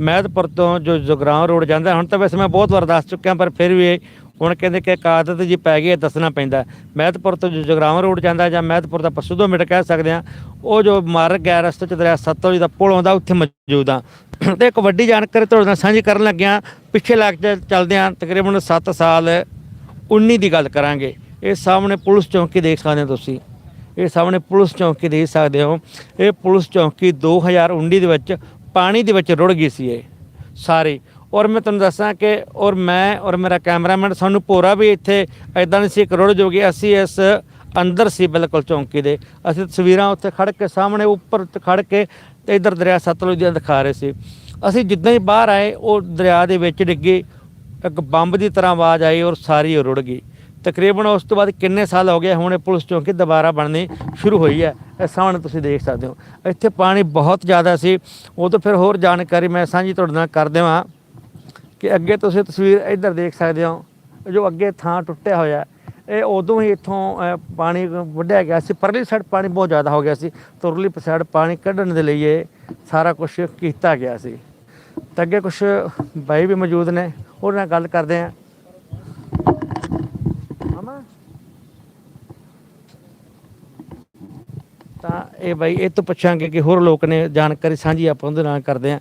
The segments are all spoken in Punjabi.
ਮਹਿਤਪੁਰ ਤੋਂ ਜੋ ਜਗਰਾਉਂ ਰੋਡ ਜਾਂਦਾ, ਹੁਣ ਤਾਂ ਵੈਸੇ ਮੈਂ ਬਹੁਤ ਵਾਰ ਦੱਸ ਚੁੱਕਿਆ, ਪਰ ਫਿਰ ਵੀ ਹੁਣ ਕਹਿੰਦੇ ਕਿ ਕਾਦਤ ਜੀ ਪੈ ਗਈ ਹੈ, ਦੱਸਣਾ ਪੈਂਦਾ ਮਹਿਤਪੁਰ ਤੋਂ ਜੋ ਜਗਰਾਉਂ ਰੋਡ ਜਾਂਦਾ ਜਾਂ ਮਹਿਤਪੁਰ ਦਾ ਪਸੂਦੋ ਮਿੰਟ ਕਹਿ ਸਕਦੇ ਆ ਉਹ ਜੋ ਮਾਰਗ ਹੈ, ਰਸਤੇ ਚ ਦਰਿਆ ਸਤਲੁਜ ਦਾ ਪੁਲ ਆਉਂਦਾ, ਉੱਥੇ ਮੌਜੂਦ ਆ ਤੇ ਇੱਕ ਵੱਡੀ ਜਾਣਕਾਰੀ ਤੁਹਾਡੇ ਨਾਲ ਸਾਂਝੀ ਕਰਨ ਲੱਗਿਆ ਪਿੱਛੇ ਲੱਗ ਚ ਚੱਲਦੇ ਆ ਤਕਰੀਬਨ 7 ਸਾਲ 19 ਦੀ ਗੱਲ ਕਰਾਂਗੇ। ਇਹ ਸਾਹਮਣੇ ਪੁਲਿਸ ਚੌਂਕੀ ਦੇਖ ਸਕਦੇ ਹੋ ਤੁਸੀਂ। ਇਹ ਸਾਹਮਣੇ ਪੁਲਿਸ ਚੌਂਕੀ ਦੇਖ ਸਕਦੇ ਹੋ। ਇਹ ਪੁਲਿਸ ਚੌਂਕੀ 2019 ਦੇ ਵਿੱਚ ਪਾਣੀ ਦੇ ਵਿੱਚ ਰੁੜ ਗਈ ਸੀ ਇਹ, ਸਾਰੀ। ਔਰ ਮੈਂ ਤੁਹਾਨੂੰ ਦੱਸਾਂ ਕਿ, ਔਰ ਮੈਂ ਔਰ ਮੇਰਾ ਕੈਮਰਾਮੈਨ ਸਾਨੂੰ ਪੂਰਾ ਵੀ ਇੱਥੇ ਐਦਾਂ ਨਹੀਂ ਸੀ, ਇੱਕ ਰੁੜ ਜੋਗੇ, ਅਸੀਂ ਇਸ ਅੰਦਰ ਸੀ ਬਿਲਕੁਲ ਚੌਂਕੀ ਦੇ। ਅਸੀਂ ਤਸਵੀਰਾਂ ਉੱਥੇ ਖੜ ਕੇ, ਸਾਹਮਣੇ ਉੱਪਰ ਤੇ ਖੜ ਕੇ ਤੇ ਇਧਰ ਦਰਿਆ ਸਤਲੁਜ ਦੀਆਂ ਦਿਖਾ ਰਹੇ ਸੀ। ਅਸੀਂ ਜਿੱਦਾਂ ਹੀ ਬਾਹਰ ਆਏ, ਉਹ ਦਰਿਆ ਦੇ ਵਿੱਚ ਡਿੱਗੀ ਇੱਕ ਬੰਬ ਦੀ ਤਰ੍ਹਾਂ ਆਵਾਜ਼ ਆਈ ਔਰ ਸਾਰੀ ਉਹ ਰੁੜ ਗਈ। ਤਕਰੀਬਨ ਉਸ ਤੋਂ ਬਾਅਦ ਕਿੰਨੇ ਸਾਲ ਹੋ ਗਏ ਹੁਣ ਇਹ ਪੁਲਿਸ ਚੌਂਕੀ ਦੁਬਾਰਾ ਬਣਨੀ ਸ਼ੁਰੂ ਹੋਈ ਹੈ? ਇਹ ਸਾਹਮਣੇ ਤੁਸੀਂ ਦੇਖ ਸਕਦੇ ਹੋ। ਇੱਥੇ ਪਾਣੀ ਬਹੁਤ ਜ਼ਿਆਦਾ ਸੀ। ਉਹ ਤੋਂ ਫਿਰ ਹੋਰ ਜਾਣਕਾਰੀ ਮੈਂ ਸਾਂਝੀ ਤੁਹਾਡੇ ਨਾਲ ਕਰ ਦੇਵਾਂ ਕਿ ਅੱਗੇ ਤੁਸੀਂ ਤਸਵੀਰ ਇੱਧਰ ਦੇਖ ਸਕਦੇ ਹੋ, ਜੋ ਅੱਗੇ ਥਾਂ ਟੁੱਟਿਆ ਹੋਇਆ ਇਹ ਉਦੋਂ ਹੀ ਇੱਥੋਂ ਪਾਣੀ ਵੱਢਿਆ ਗਿਆ ਸੀ। ਪਰਲੀ ਸਾਈਡ ਪਾਣੀ ਬਹੁਤ ਜ਼ਿਆਦਾ ਹੋ ਗਿਆ ਸੀ। ਤੁਰਲੀ ਸਾਈਡ ਪਾਣੀ ਕੱਢਣ ਦੇ ਲਈ ਇਹ ਸਾਰਾ ਕੁਝ ਕੀਤਾ ਗਿਆ ਸੀ। ਤਾਂ ਅੱਗੇ ਕੁਝ ਬਾਈ ਵੀ ਮੌਜੂਦ ਨੇ ਉਹਨਾਂ ਨਾਲ ਗੱਲ ਕਰਦੇ ਹਾਂ। ਤਾਂ ਇਹ ਬਾਈ ਇਹ ਤੋਂ ਪੁੱਛਾਂਗੇ ਕਿ ਹੋਰ ਲੋਕ ਨੇ ਜਾਣਕਾਰੀ ਸਾਂਝੀ ਆਪਾਂ ਉਹਦੇ ਨਾਲ ਕਰਦੇ ਹਾਂ।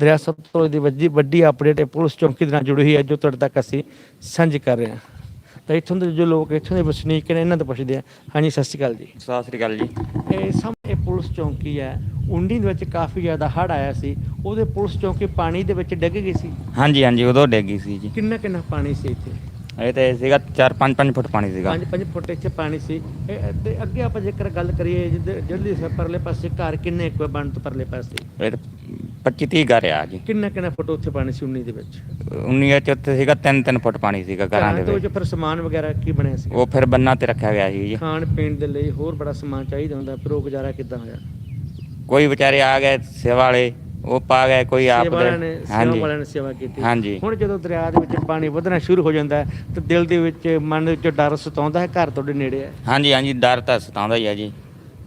ਦਰਿਆ ਸਤਲੁਜ ਦੀ ਵੱਡੀ ਵੱਡੀ ਅਪਡੇਟ ਹੈ ਪੁਲਿਸ ਚੌਂਕੀ ਦੇ ਨਾਲ ਜੁੜੀ ਹੋਈ ਹੈ ਜੋ ਤੁਹਾਡੇ ਤੱਕ ਅਸੀਂ ਸਾਂਝੀ ਕਰ ਰਹੇ ਹਾਂ। ਤਾਂ ਇੱਥੋਂ ਦੇ ਜੋ ਲੋਕ ਇੱਥੋਂ ਦੇ ਵਸਨੀਕ ਨੇ ਇਹਨਾਂ ਤੋਂ ਪੁੱਛਦੇ ਆ ਹਾਂਜੀ ਸਤਿ ਸ਼੍ਰੀ ਅਕਾਲ ਜੀ। ਸਤਿ ਸ੍ਰੀ ਅਕਾਲ ਜੀ। ਇਹ ਸਾਹਮਣੇ ਪੁਲਿਸ ਚੌਂਕੀ ਹੈ। ਉੰਡੀ ਦੇ ਵਿੱਚ ਕਾਫੀ ਜ਼ਿਆਦਾ ਹੜ ਆਇਆ ਸੀ। ਉਹਦੇ ਪੁਲਿਸ ਚੌਂਕੀ ਪਾਣੀ ਦੇ ਵਿੱਚ ਡਿੱਗ ਗਈ ਸੀ? ਹਾਂਜੀ ਹਾਂਜੀ ਉਦੋਂ ਡਿੱਗੀ ਸੀ ਜੀ। ਕਿੰਨਾ ਕਿੰਨਾ ਪਾਣੀ ਸੀ ਇੱਥੇ? ਇਹ ਤੇ ਸੀਗਾ 4 5 5 ਫੁੱਟ ਪਾਣੀ ਸੀਗਾ। 5-5 ਫੁੱਟ ਇੱਥੇ ਪਾਣੀ ਸੀ। ਇਹ ਤੇ ਅੱਗੇ ਆਪਾਂ ਜੇਕਰ ਗੱਲ ਕਰੀਏ ਜਿੱਦ- ਜਿਹੜੀ ਸ- ਪਰਲੇ ਪਾਸੇ ਘਰ ਕਿੰਨੇ ਕੁ ਬਣ ਤੋਂ ਪਰਲੇ ਪਾਸੇ? ਇਹ 25 30 ਘਰ ਆ ਜੀ। ਕਿੰਨਾ ਕਿੰਨਾ ਫੁੱਟ ਉੱਥੇ ਪਾਣੀ ਸੀ ਉੰਨੀ ਦੇ ਵਿੱਚ? 19 ਚ ਉੱਥੇ ਸੀਗਾ 3 3 ਫੁੱਟ ਪਾਣੀ ਸੀਗਾ ਘਰਾਂ ਦੇ ਤੋਂ ਵਿੱਚ। ਜੋ ਫਿਰ ਸਮਾਨ ਵਗੈਰਾ ਕੀ ਬਣਿਆ ਸੀ? ਉਹ ਫਿਰ ਬੰਨਾਂ ਤੇ ਰੱਖਿਆ ਗਿਆ ਸੀ ਜੀ। ਖਾਣ ਪੀਣ ਦੇ ਲਈ ਹੋਰ ਬੜਾ ਸਮਾਨ ਚਾਹੀਦਾ ਹੁੰਦਾ ਫਿਰ ਉਹ ਗੁਜ਼ਾਰਾ ਕਿੱਦਾਂ ਹੋਇਆ? ਕੋਈ ਵਿਚਾਰੇ ਆ ਗਏ ਸੇਵਾ ਵਾਲੇ ਉਹ ਪਾ ਗਏ ਕੋਈ ਆਪ ਸੇਵਾ ਵਾਲਿਆਂ ਨੇ ਦੇ ਸੇਵਾ ਵਾਲਿਆਂ ਨੇ ਸੇਵਾ ਕੀਤੀ। ਹਾਂਜੀ। ਹੁਣ ਜਦੋਂ ਦਰਿਆ ਦੇ ਵਿੱਚ ਪਾਣੀ ਵਧਣਾ ਸ਼ੁਰੂ ਹੋ ਜਾਂਦਾ ਹੈ ਤੇ ਦਿਲ ਦੇ ਵਿੱਚ ਮਨ ਦੇ ਵਿੱਚ ਡਰ ਸਤਾਉਂਦਾ ਹੈ ਘਰ ਤੁਹਾਡੇ ਨੇੜੇ ਹੈ? ਹਾਂਜੀ ਹਾਂਜੀ ਡਰ ਤਾਂ ਸਤਾਉਂਦਾ ਹੀ ਆ ਜੀ।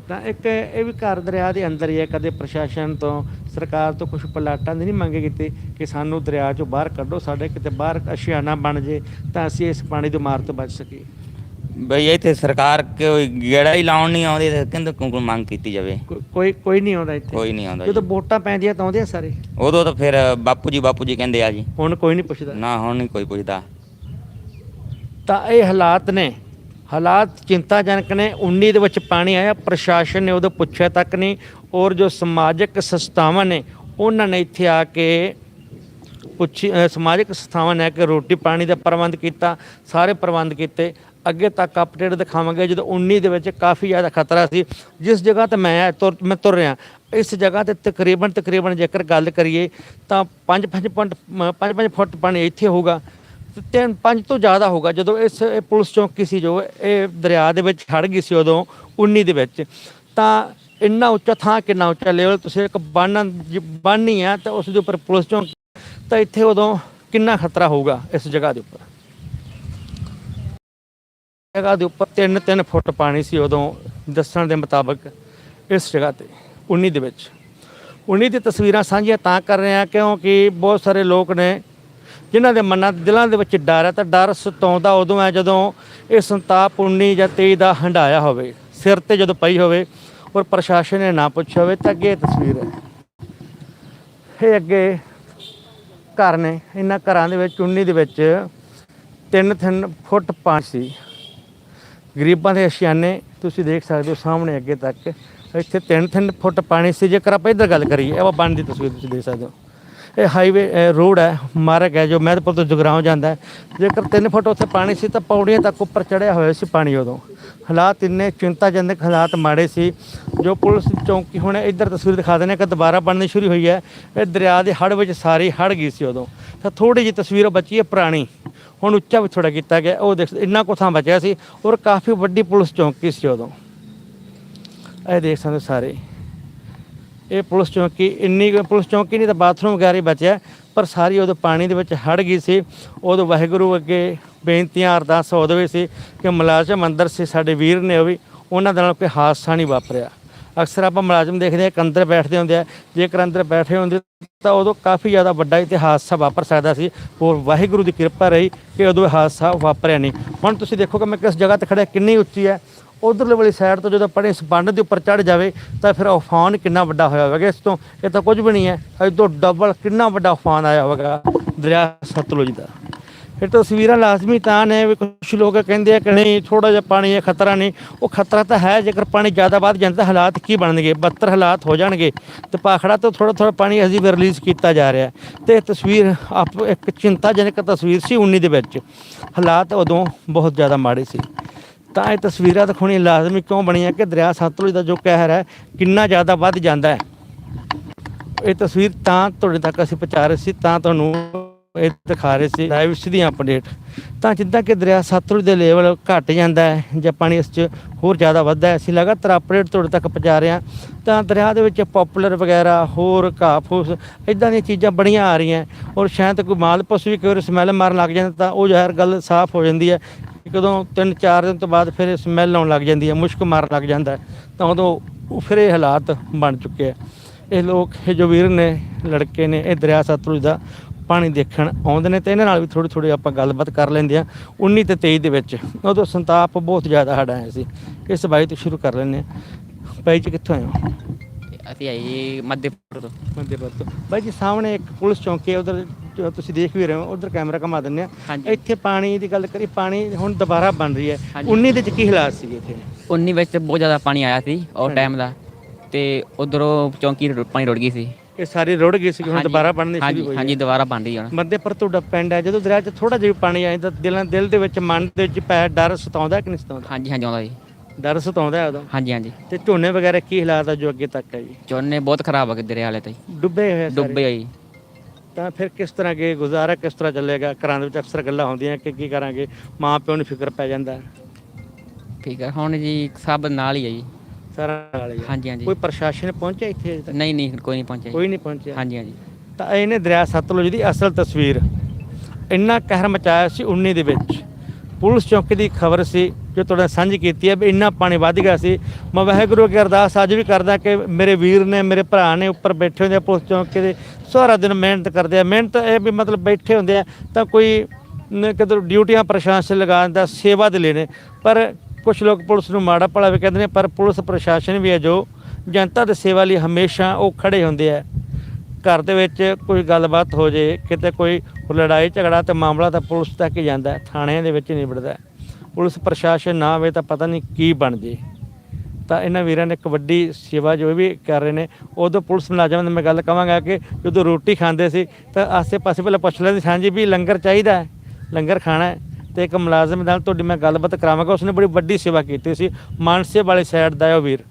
ਤਾਂ ਇੱਕ ਇਹ ਵੀ ਘਰ ਦਰਿਆ ਦੇ ਅੰਦਰ ਹੀ ਹੈ ਕਦੇ ਪ੍ਰਸ਼ਾਸਨ ਤੋਂ ਸਰਕਾਰ ਤੋਂ ਕੁਝ ਪਲਾਟਾਂ ਦੀ ਨਹੀਂ ਮੰਗ ਕੀਤੀ ਕਿ ਸਾਨੂੰ ਦਰਿਆ ਚੋਂ ਬਾਹਰ ਕੱਢੋ ਸਾਡੇ ਕਿਤੇ ਬਾਹਰ ਅਸ਼ਿਆਨਾ ਬਣ ਜੇ ਤਾਂ ਅਸੀਂ ਇਸ ਪਾਣੀ ਦੀ ਮਾਰ ਤੋਂ ਬਚ ਸਕੀਏ। ਬਈ ਇੱਥੇ ਸਰਕਾਰ ਕੋਈ ਗੇੜਾ ਹੀ ਲਾਉਣ ਨਹੀਂ ਆਉਂਦੀ ਤੇ ਕਹਿੰਦੇ ਕੋਈ ਮੰਗ ਕੀਤੀ ਜਾਵੇ। ਕੋ- ਕੋਈ ਕੋਈ ਨਹੀਂ ਆਉਂਦਾ ਇੱਥੇ। ਕੋਈ ਨਹੀਂ ਆਉਂਦਾ ਜਦੋਂ। ਵੋਟਾਂ ਪੈਂਦੀਆਂ ਤਾਂ ਆਉਂਦੇ ਆ ਸਾਰੇ। ਉਦੋਂ ਤਾਂ ਫਿਰ ਬਾਪੂ ਜੀ ਬਾਪੂ ਜੀ ਕਹਿੰਦੇ ਆ ਜੀ। ਹੁਣ ਕੋਈ ਨਹੀਂ ਪੁੱਛਦਾ। ਨਾ ਹੁਣ ਨਹੀਂ ਕੋਈ ਪੁੱਛਦਾ। ਤਾਂ ਇਹ ਹਾਲਾਤ ਨੇ। ਹਾਲਾਤ ਚਿੰਤਾਜਨਕ ਨੇ। 19 ਦੇ ਵਿੱਚ ਪਾਣੀ ਆਇਆ। ਪ੍ਰਸ਼ਾਸਨ ਨੇ ਉਦੋਂ ਪੁੱਛਿਆ ਤੱਕ ਨਹੀਂ। ਔਰ ਜੋ ਸਮਾਜਿਕ ਸੰਸਥਾਵਾਂ ਨੇ ਉਹਨਾਂ ਨੇ ਇੱਥੇ ਆ ਕੇ ਪੁੱਛੀ ਅ, ਸਮਾਜਿਕ ਸੰਸਥਾਵਾਂ ਨੇ ਆ ਕੇ ਰੋਟੀ ਪਾਣੀ ਦਾ ਪ੍ਰਬੰਧ ਕੀਤਾ। ਸਾਰੇ ਪ੍ਰਬੰਧ ਕੀਤੇ। ਅੱਗੇ ਤੱਕ ਅਪਡੇਟ ਦਿਖਾਵਾਂਗੇ, ਜਦੋਂ 19 ਦੇ ਵਿੱਚ ਕਾਫੀ ਜ਼ਿਆਦਾ ਖਤਰਾ ਸੀ। ਜਿਸ ਜਗ੍ਹਾ ਤੇ ਮੈਂ ਤੁਰ ਮੈਂ ਤੁਰ ਰਿਹਾ। ਇਸ ਜਗ੍ਹਾ ਤੇ ਤਕਰੀਬਨ ਤਕਰੀਬਨ ਜੇਕਰ ਗੱਲ ਕਰੀਏ, ਤਾਂ 5-5 ਪੁਆਇੰਟ 5-5 ਫੁੱਟ ਪਾਣੀ ਇੱਥੇ ਹੋਊਗਾ। ਤਿੰਨ, ਪੰਜ ਤੋਂ ਜ਼ਿਆਦਾ ਹੋਗਾ ਜਦੋਂ ਇਸ, ਇਹ ਪੁਲਿਸ ਚੌਕੀ ਸੀ ਜੋ ਇਹ ਦਰਿਆ ਦੇ ਵਿੱਚ ਖੜ ਗਈ ਸੀ ਉਦੋਂ 19 ਦੇ ਵਿੱਚ। ਤਾਂ ਇੰਨਾ ਉੱਚਾ ਥਾਂ ਕਿੰਨਾ ਉੱਚਾ ਲੈਵਲ ਤੁਸੀਂ ਇੱਕ ਬੰਨ, ਬੰਨੀ ਆ, ਤਾਂ ਉਸ ਦੇ ਉੱਪਰ ਪੁਲਿਸ ਚੌਂਕੀ, ਤਾਂ ਇੱਥੇ ਉਦੋਂ ਕਿੰਨਾ ਖਤਰਾ ਹੋਊਗਾ ਇਸ ਜਗ੍ਹਾ ਦੇ ਉੱਪਰ? ਜਗ੍ਹਾ ਦੇ ਉੱਪਰ 3-3 ਫੁੱਟ ਪਾਣੀ ਸੀ ਉਦੋਂ ਦੱਸਣ ਦੇ ਮੁਤਾਬਕ ਇਸ ਜਗ੍ਹਾ ਤੇ 19 ਦੇ ਵਿੱਚ। 19 ਦੀ ਤਸਵੀਰਾਂ ਸਾਂਝੀਆਂ ਤਾਂ ਕਰ ਰਹੇ ਹਾਂ ਕਿਉਂਕਿ ਬਹੁਤ ਸਾਰੇ ਲੋਕ ਨੇ ਜਿਨ੍ਹਾਂ ਦੇ ਮਨਾਂ ਦਿਲਾਂ ਦੇ ਵਿੱਚ ਡਰ ਹੈ ਤਾਂ ਡਰ ਸਤਾਉਂਦਾ ਉਦੋਂ ਹੈ ਜਦੋਂ ਇਹ ਸੰਤਾਪ 19 ਜਾਂ 23 ਦਾ ਹੰਡਾਇਆ ਹੋਵੇ, ਸਿਰ ਤੇ ਜਦੋਂ ਪਈ ਹੋਵੇ ਔਰ ਪ੍ਰਸ਼ਾਸਨ ਨੇ ਨਾ ਪੁੱਛਿਆ ਹੋਵੇ ਤਾਂ ਅੱਗੇ ਇਹ ਤਸਵੀਰ ਹੈ। ਇਹ ਅੱਗੇ ਘਰ ਨੇ, ਇਹਨਾਂ ਘਰਾਂ ਦੇ ਵਿੱਚ 19 ਦੇ ਵਿੱਚ ਤਿੰਨ ਤਿੰਨ ਫੁੱਟ ਪਾਣੀ ਸੀ। ਗਰੀਬਾਂ ਦੇ ਅਸ਼ਿਆਨੇ ਤੁਸੀਂ ਦੇਖ ਸਕਦੇ ਹੋ ਸਾਹਮਣੇ ਅੱਗੇ ਤੱਕ। ਇੱਥੇ ਤਿੰਨ ਤਿੰਨ ਫੁੱਟ ਪਾਣੀ ਸੀ। ਜੇਕਰ ਆਪਾਂ ਇੱਧਰ ਗੱਲ ਕਰੀਏ, ਇਹ ਬੰਨ ਦੀ ਤਸਵੀਰ ਤੁਸੀਂ ਦੇਖ ਸਕਦੇ ਹੋ। ਇਹ ਹਾਈਵੇ ਰੋਡ ਹੈ, ਮਾਰਗ ਹੈ ਜੋ ਮਹਿਦਪੁਰ ਤੋਂ ਜਗਰਾਉਂ ਜਾਂਦਾ ਹੈ। ਜੇਕਰ 3 ਫੁੱਟ ਉੱਥੇ ਪਾਣੀ ਸੀ ਤਾਂ ਪੌੜੀਆਂ ਤੱਕ ਉੱਪਰ ਚੜਿਆ ਹੋਇਆ ਸੀ ਪਾਣੀ ਉਦੋਂ। ਹਾਲਾਤ ਇੰਨੇ ਚਿੰਤਾਜਨਕ ਹਾਲਾਤ ਮਾੜੇ ਸੀ, ਜੋ ਪੁਲਿਸ ਚੌਂਕੀ ਹੁਣ ਇੱਧਰ ਤਸਵੀਰ ਦਿਖਾ ਦਿੰਦੇ ਕਿ ਦੁਬਾਰਾ ਬਣਨੀ ਸ਼ੁਰੂ ਹੋਈ ਹੈ। ਇਹ ਦਰਿਆ ਦੇ ਹੜ ਵਿੱਚ ਸਾਰੀ ਹੜ ਗਈ ਸੀ ਉਦੋਂ। ਤਾਂ ਥੋੜੀ ਜਿਹੀ ਤਸਵੀਰ ਬਚੀ ਹੈ ਪੁਰਾਣੀ। ਹੁਣ ਉੱਚਾ ਵੀ ਥੋੜਾ ਕੀਤਾ ਗਿਆ, ਉਹ ਦੇਖ, ਇੰਨਾ ਕੁ ਥਾਂ ਬਚਿਆ ਸੀ ਔਰ ਕਾਫੀ ਵੱਡੀ ਪੁਲਿਸ ਚੌਂਕੀ ਸੀ ਉਦੋਂ। ਇਹ ਦੇਖ ਸਕਦੇ ਸਾਰੇ। ਇਹ ਪੁਲਿਸ ਚੌਂਕੀ, ਇੰਨੀ ਕੁ ਪੁਲਿਸ ਚੌਂਕੀ ਨਹੀਂ ਤਾਂ ਬਾਥਰੂਮ ਵਗੈਰਾ ਹੀ ਬਚਿਆ, ਪਰ ਸਾਰੀ ਉਦੋਂ ਪਾਣੀ ਦੇ ਵਿੱਚ ਹੜ ਗਈ ਸੀ। ਉਦੋਂ ਵਾਹਿਗੁਰੂ ਅੱਗੇ ਬੇਨਤੀਆਂ, ਅਰਦਾਸ ਉਦੋਂ ਵੀ ਸੀ ਕਿ ਮੁਲਾਜ਼ਮ ਅੰਦਰ ਸੀ, ਸਾਡੇ ਵੀਰ ਨੇ ਉਹ ਵੀ, ਉਹਨਾਂ ਦੇ ਨਾਲ ਕੋਈ ਹਾਦਸਾ ਨਹੀਂ ਵਾਪਰਿਆ। ਅਕਸਰ ਆਪਾਂ ਮੁਲਾਜ਼ਮ ਦੇਖਦੇ ਹਾਂ ਕਿ ਅੰਦਰ ਬੈਠਦੇ ਹੁੰਦੇ ਆ। ਜੇਕਰ ਅੰਦਰ ਬੈਠੇ ਹੁੰਦੇ ਤਾਂ ਉਦੋਂ ਕਾਫੀ ਜ਼ਿਆਦਾ ਵੱਡਾ ਇੱਥੇ ਹਾਦਸਾ ਵਾਪਰ ਸਕਦਾ ਸੀ। ਹੋਰ ਵਾਹਿਗੁਰੂ ਦੀ ਕਿਰਪਾ ਰਹੀ ਕਿ ਉਦੋਂ ਇਹ ਹਾਦਸਾ ਵਾਪਰਿਆ ਨਹੀਂ। ਹੁਣ ਤੁਸੀਂ ਦੇਖੋ ਕਿ ਮੈਂ ਕਿਸ ਜਗ੍ਹਾ ਤੇ ਖੜਿਆ ਕਿੰਨੀ ਉੱਚੀ ਹੈ। ਉਧਰਲੇ ਵਾਲੀ ਸਾਈਡ ਤੋਂ ਜਦੋਂ ਪੜੇ ਇਸ ਬੰਨ ਦੇ ਉੱਪਰ ਚੜ ਜਾਵੇ, ਤਾਂ ਫਿਰ ਉਫਾਨ ਕਿੰਨਾ ਵੱਡਾ ਹੋਇਆ ਹੋਵੇਗਾ। ਇਸ ਤੋਂ ਇਹ ਤਾਂ ਕੁਝ ਵੀ ਨਹੀਂ ਹੈ। ਇਹ ਡਬਲ ਕਿੰਨਾ ਵੱਡਾ ਉਫਾਨ ਆਇਆ ਹੋਵੇਗਾ। ਦਰਿਆ ਸਤਲੁਜ ਦਾ। ਇਹ ਤਸਵੀਰਾਂ ਲਾਜ਼ਮੀ ਤਾਂ ਨੇ ਵੀ ਕੁਝ ਲੋਕ ਕਹਿੰਦੇ ਆ ਕਿ ਨਹੀਂ ਥੋੜਾ ਜਿਹਾ ਪਾਣੀ ਹੈ, ਖਤਰਾ ਨਹੀਂ। ਉਹ ਖਤਰਾ ਤਾਂ ਹੈ, ਜੇਕਰ ਪਾਣੀ ਜ਼ਿਆਦਾ ਵੱਧ ਜਾਂਦਾ, ਹਾਲਾਤ ਕੀ ਬਣਨਗੇ? ਬੱਤਰ ਹਾਲਾਤ ਹੋ ਜਾਣਗੇ। ਤੇ ਪਾਖੜਾ ਤੋਂ ਥੋੜਾ ਥੋੜਾ ਪਾਣੀ ਅਸੀਂ ਵੀ ਰਿਲੀਜ਼ ਕੀਤਾ ਜਾ ਰਿਹਾ। ਹੈ ਤੇ ਇਹ ਤਸਵੀਰ ਆਪ ਇੱਕ ਚਿੰਤਾਜਨਕ ਤਸਵੀਰ ਸੀ 19 ਦੇ ਵਿੱਚ। ਹਾਲਾਤ ਉਦੋਂ ਬਹੁਤ ਜ਼ਿਆਦਾ ਮਾੜੇ ਸੀ। ਤਾਂ ਇਹ ਤਸਵੀਰਾਂ ਦਿਖਾਉਣੀ ਲਾਜ਼ਮੀ ਕਿਉਂ ਬਣੀਆਂ ਕਿ ਦਰਿਆ ਸਤਲੁਜ ਦਾ ਜੋ ਕਹਿਰ ਹੈ, ਕਿੰਨਾ ਜ਼ਿਆਦਾ ਵੱਧ ਜਾਂਦਾ ਹੈ। ਇਹ ਤਸਵੀਰ ਤਾਂ ਤੁਹਾਡੇ ਤੱਕ ਅਸੀਂ ਪਹੁੰਚਾ ਰਹੇ ਸੀ, ਤਾਂ ਤੁਹਾਨੂੰ ਇਹ ਦਿਖਾ ਰਹੇ ਸੀ ਲਾਈਵ ਸਿੱਧੀਆਂ ਅਪਡੇਟ ਤਾਂ ਜਿੱਦਾਂ ਕਿ ਦਰਿਆ ਸਤਲੁਜ ਦੇ ਲੈਵਲ ਘਟ ਜਾਂਦਾ ਹੈ, ਜਾਂ ਪਾਣੀ ਇਸ 'ਚ ਹੋਰ ਜ਼ਿਆਦਾ ਵੱਧਦਾ ਹੈ, ਅਸੀਂ ਲਗਾਤਾਰ ਅਪਡੇਟ ਤੁਹਾਡੇ ਤੱਕ ਪਹੁੰਚਾ ਰਹੇ ਹਾਂ। ਤਾਂ ਦਰਿਆ ਦੇ ਵਿੱਚ ਪਪੂਲਰ ਵਗੈਰਾ, ਹੋਰ ਘਾਹ ਫੂਸ ਇਦਾਂ ਦੀਆਂ ਚੀਜ਼ਾਂ ਬੜੀਆਂ ਆ ਰਹੀਆਂ ਔਰ ਸ਼ਾਇਦ ਕੋਈ ਮਾਲ ਪਸ਼ੂ ਵੀ ਕੋਈ ਸਮੈਲ ਮਾਰਨ ਲੱਗ ਜਾਂਦਾ ਤਾਂ ਉਹ ਜ਼ਹਿਰ ਗੱਲ ਸਾਫ਼ ਹੋ ਜਾਂਦੀ ਹੈ ਕਦੋਂ ਤਿੰਨ ਚਾਰ ਦਿਨ ਤੋਂ ਬਾਅਦ ਫਿਰ ਸਮੈਲ ਆਉਣ ਲੱਗ ਜਾਂਦੀ ਹੈ, ਮੁਸ਼ਕ ਮਾਰਨ ਲੱਗ ਜਾਂਦਾ ਤਾਂ ਉਦੋਂ ਫਿਰ ਇਹ ਹਾਲਾਤ ਬਣ ਚੁੱਕੇ ਆ ਇਹ ਲੋਕ, ਇਹ ਜੋ ਵੀਰ ਨੇ, ਲੜਕੇ ਨੇ, ਇਹ ਦਰਿਆ ਸਤਲੁਜ ਦਾ ਪਾਣੀ ਦੇਖਣ ਆਉਂਦੇ ਨੇ ਤੇ ਇਹਨਾਂ ਨਾਲ ਵੀ ਥੋੜੀ ਥੋੜੀ ਆਪਾਂ ਗੱਲਬਾਤ ਕਰ ਲੈਂਦੇ ਆ 19 ਤੇ 23 ਦੇ ਵਿੱਚ ਉਦੋਂ ਸੰਤਾਪ ਬਹੁਤ ਜ਼ਿਆਦਾ ਸਾਡਾ ਆਇਆ ਸੀ। ਇਸ ਬਾਈ ਤੋਂ ਸ਼ੁਰੂ ਕਰ ਲੈਂਦੇ ਆ ਬਾਈ ਜੀ ਕਿੱਥੋਂ ਆਏ ਹੋ? ਅਸੀਂ ਜੀ ਮੱਧੇਪੁਰ ਤੋਂ। ਮੰਦੇਪੁਰ ਤੋਂ। ਬਾਈ ਜੀ ਸਾਹਮਣੇ ਇੱਕ ਪੁਲਿਸ ਚੌਂਕੀ ਹੈ ਉਧਰ ਤੁਸੀਂ ਦੇਖ ਵੀ ਰਹੇ ਹੋ ਉਧਰ ਕੈਮਰਾ ਘੁਮਾ ਦਿੰਦੇ ਆ ਹਾਂਜੀ। ਇੱਥੇ ਪਾਣੀ ਦੀ ਗੱਲ ਕਰੀ ਪਾਣੀ ਹੁਣ ਦੁਬਾਰਾ ਬਣ ਰਹੀ ਹੈ। ਹਾਂਜੀ। 19 ਦੇ ਚ ਕੀ ਹਾਲਾਤ ਸੀਗੇ ਇੱਥੇ? 19 ਵਿੱਚ ਬਹੁਤ ਜ਼ਿਆਦਾ ਪਾਣੀ ਆਇਆ ਸੀ ਉਹ ਟਾਈਮ ਦਾ। ਤੇ ਉਧਰੋਂ ਚੌਂਕੀ ਰੁ- ਪਾਣੀ ਰੁੜ ਗਈ ਸੀ। ਇਹ ਸਾਰੀ ਰੁੜ ਗਈ ਸੀ ਹੁਣ ਹਾਂਜੀ। ਦੁਬਾਰਾ ਬਣਨੀ ਸ਼ੁਰੂ ਹਾਂਜੀ ਹੋਈ ਹਾਂਜੀ ਦੁਬਾਰਾ ਬਣ ਰਹੀ ਹੁਣ। ਮੰਦੇਪੁਰ ਤੁਹਾਡਾ ਪਿੰਡ ਹੈ ਜਦੋਂ ਦਰਿਆ 'ਚ ਥੋੜਾ ਜਿਹਾ ਵੀ ਪਾਣੀ ਆਏ ਤਾਂ ਦਿਲਾਂ ਦਿਲ ਦੇ ਵਿੱਚ ਮਨ ਦੇ ਵਿੱਚ ਪੈ ਡਰ ਸਤਾਉਂਦਾ ਕਿ ਨਹੀਂ ਸਤਾਉਂਦਾ? ਹਾਂਜੀ ਹਾਂਜੀ ਆਉਂਦਾ ਜੀ। ਡਰ ਸਤਾਉਂਦਾ ਹੈ ਉਦੋਂ? ਹਾਂਜੀ ਹਾਂਜੀ। ਤੇ ਝੋਨੇ ਵਗੈਰਾ ਕੀ ਹਾਲਾਤ ਆ ਜੋ ਅੱਗੇ ਤੱਕ ਹੈ ਜੀ? ਚੋਨੇ ਬਹੁਤ ਖਰਾਬ ਹੋ ਗਏ ਦਰਿਆ ਵਾਲੇ ਤੇ ਡੁੱਬੇ ਹੋਏ ਆ ਸਾਰੇ। ਡੁੱਬੇ ਹੋਈ ਤਾਂ ਫਿਰ ਕਿਸ ਤਰ੍ਹਾਂ ਕੇ ਗੁਜ਼ਾਰਾ ਕਿਸ ਤਰ੍ਹਾਂ ਚੱਲੇਗਾ? ਘਰਾਂ ਦੇ ਵਿੱਚ ਅਕਸਰ ਗੱਲਾਂ ਹੁੰਦੀਆਂ ਕਿ ਕੀ ਕਰਾਂਗੇ? ਮਾਂ ਪਿਓ ਨੂੰ ਫਿਕਰ ਪੈ ਜਾਂਦਾ। ਠੀਕ ਹੈ ਹੁਣ ਜੀ ਸਭ ਨਾਲ ਹੀ ਹੈ ਜੀ। ਸਾਰਾ ਨਾਲ ਹੀ ਆ। ਹਾਂਜੀ ਹਾਂਜੀ। ਕੋਈ ਪ੍ਰਸ਼ਾਸਨ ਪਹੁੰਚਿਆ ਇੱਥੇ ਅਜੇ ਤੱਕ? ਨਹੀਂ ਨਹੀਂ ਕੋਈ ਨਹੀਂ ਪਹੁੰਚਿਆ ਜੀ। ਕੋਈ ਨਹੀਂ ਪਹੁੰਚਿਆ? ਹਾਂਜੀ ਹਾਂਜੀ। ਤਾਂ ਇਹਨੇ ਦਰਿਆ ਸਤਲੁਜ ਦੀ ਅਸਲ ਤਸਵੀਰ। ਇੰਨਾ ਕਹਿਰ ਮਚਾਇਆ ਸੀ 19 ਦੇ ਵਿੱਚ। ਪੁਲਿਸ ਚੌਕੀ ਦੀ ਖਬਰ ਸੀ ਜੋ ਤੁਹਾਡੇ ਸਾਂਝੀ ਕੀਤੀ ਹੈ, ਵੀ ਇੰਨਾ ਪਾਣੀ ਵੱਧ ਗਿਆ ਸੀ। ਮੈਂ ਵਾਹਿਗੁਰੂ ਅੱਗੇ ਅਰਦਾਸ ਅੱਜ ਵੀ ਕਰਦਾ ਕਿ ਮੇਰੇ ਵੀਰ ਨੇ, ਮੇਰੇ ਭਰਾ ਨੇ ਉੱਪਰ ਬੈਠੇ ਹੁੰਦੇ ਆ ਪੁਲਿਸ ਚੌਂਕੇ ਦੇ, ਸਾਰਾ ਦਿਨ ਮਿਹਨਤ ਕਰਦੇ ਆ। ਮਿਹਨਤ ਇਹ ਵੀ ਮਤਲਬ ਬੈਠੇ ਹੁੰਦੇ ਆ, ਤਾਂ ਕੋਈ ਕਿਤੇ ਡਿਊਟੀਆਂ ਪ੍ਰਸ਼ਾਸਨ ਲਗਾ ਦਿੰਦਾ, ਸੇਵਾ ਦੇ ਲਈ ਨੇ। ਪਰ ਕੁਝ ਲੋਕ ਪੁਲਿਸ ਨੂੰ ਮਾੜਾ ਭਲਾ ਵੀ ਕਹਿੰਦੇ ਨੇ, ਪਰ ਪੁਲਿਸ ਪ੍ਰਸ਼ਾਸਨ ਵੀ ਹੈ ਜੋ ਜਨਤਾ ਦੀ ਸੇਵਾ ਲਈ ਹਮੇਸ਼ਾ ਉਹ ਖੜੇ ਹੁੰਦੇ ਆ। ਘਰ ਦੇ ਵਿੱਚ ਕੋਈ ਗੱਲਬਾਤ ਹੋ ਜੇ, ਕਿਤੇ ਕੋਈ ਲੜਾਈ ਝਗੜਾ ਤੇ ਮਾਮਲਾ ਤਾਂ ਪੁਲਿਸ ਤੱਕ ਹੀ ਜਾਂਦਾ, ਥਾਣਿਆਂ ਦੇ ਵਿੱਚ ਨਿਬੜਦਾ। ਪੁਲਿਸ ਪ੍ਰਸ਼ਾਸਨ ਨਾ ਆਵੇ ਤਾਂ ਪਤਾ ਨਹੀਂ ਕੀ ਬਣ ਜੇ। ਤਾਂ ਇਹਨਾਂ ਵੀਰਾਂ ਨੇ ਇੱਕ ਵੱਡੀ ਸੇਵਾ ਜੋ ਵੀ ਕਰ ਰਹੇ ਨੇ, ਉਦੋਂ ਪੁਲਿਸ ਮੁਲਾਜ਼ਮਾਂ ਨੂੰ ਮੈਂ ਗੱਲ ਕਹਾਂਗਾ ਕਿ ਜਦੋਂ ਰੋਟੀ ਖਾਂਦੇ ਸੀ, ਤਾਂ ਆਸੇ-ਪਾਸੇ ਪਹਿਲਾਂ ਪੁੱਛ ਲੈਂਦੇ ਸੀ, ਹਾਂਜੀ ਵੀ ਲੰਗਰ ਚਾਹੀਦਾ ਹੈ? ਲੰਗਰ ਖਾਣਾ ਹੈ? ਤੇ ਇੱਕ ਮੁਲਾਜ਼ਮ ਨਾਲ ਤੁਹਾਡੀ ਮੈਂ ਗੱਲਬਾਤ ਕਰਾਵਾਂਗਾ, ਉਸਨੇ ਬੜੀ ਵੱਡੀ ਸੇਵਾ ਕੀਤੀ ਸੀ, ਮਾਨਸੇ ਵਾਲੀ ਸਾਈਡ ਦਾ ਉਹ ਵੀਰ।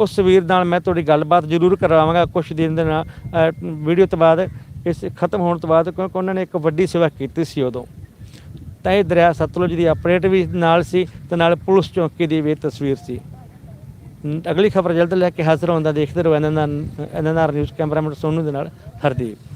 ਉਸ ਵੀਰ ਨਾਲ ਮੈਂ ਤੁਹਾਡੀ ਗੱਲਬਾਤ ਜ਼ਰੂਰ ਕਰਵਾਵਾਂਗਾ ਕੁਝ ਦਿਨ ਦੇ ਨਾਲ ਵੀਡੀਓ ਤੋਂ ਬਾਅਦ, ਇਸ ਖਤਮ ਹੋਣ ਤੋਂ ਬਾਅਦ, ਕਿਉਂਕਿ ਉਹਨਾਂ ਨੇ ਇੱਕ ਵੱਡੀ ਸੇਵਾ ਕੀਤੀ ਸੀ ਉਦੋਂ। ਤਾਂ ਇਹ ਦਰਿਆ ਸਤਲੁਜ ਦੀ ਅਪਡੇਟ ਵੀ ਨਾਲ ਸੀ ਤੇ ਨਾਲ ਪੁਲਿਸ ਚੌਕੀ ਦੀ ਵੀ ਤਸਵੀਰ ਸੀ। ਅਗਲੀ ਖਬਰ ਜਲਦ ਲੈ ਕੇ ਹਾਜ਼ਰ ਹੁੰਦਾ ਦੇਖਦੇ ਰਹੋ। ਇਹਨਾਂ ਦਾ ਇਹਨਾਂ ਦਾ ਨਿਊਜ਼ ਕੈਮਰਾਮੈਨ ਸੋਨੂ ਦੇ ਨਾਲ ਹਰਦੀਪ।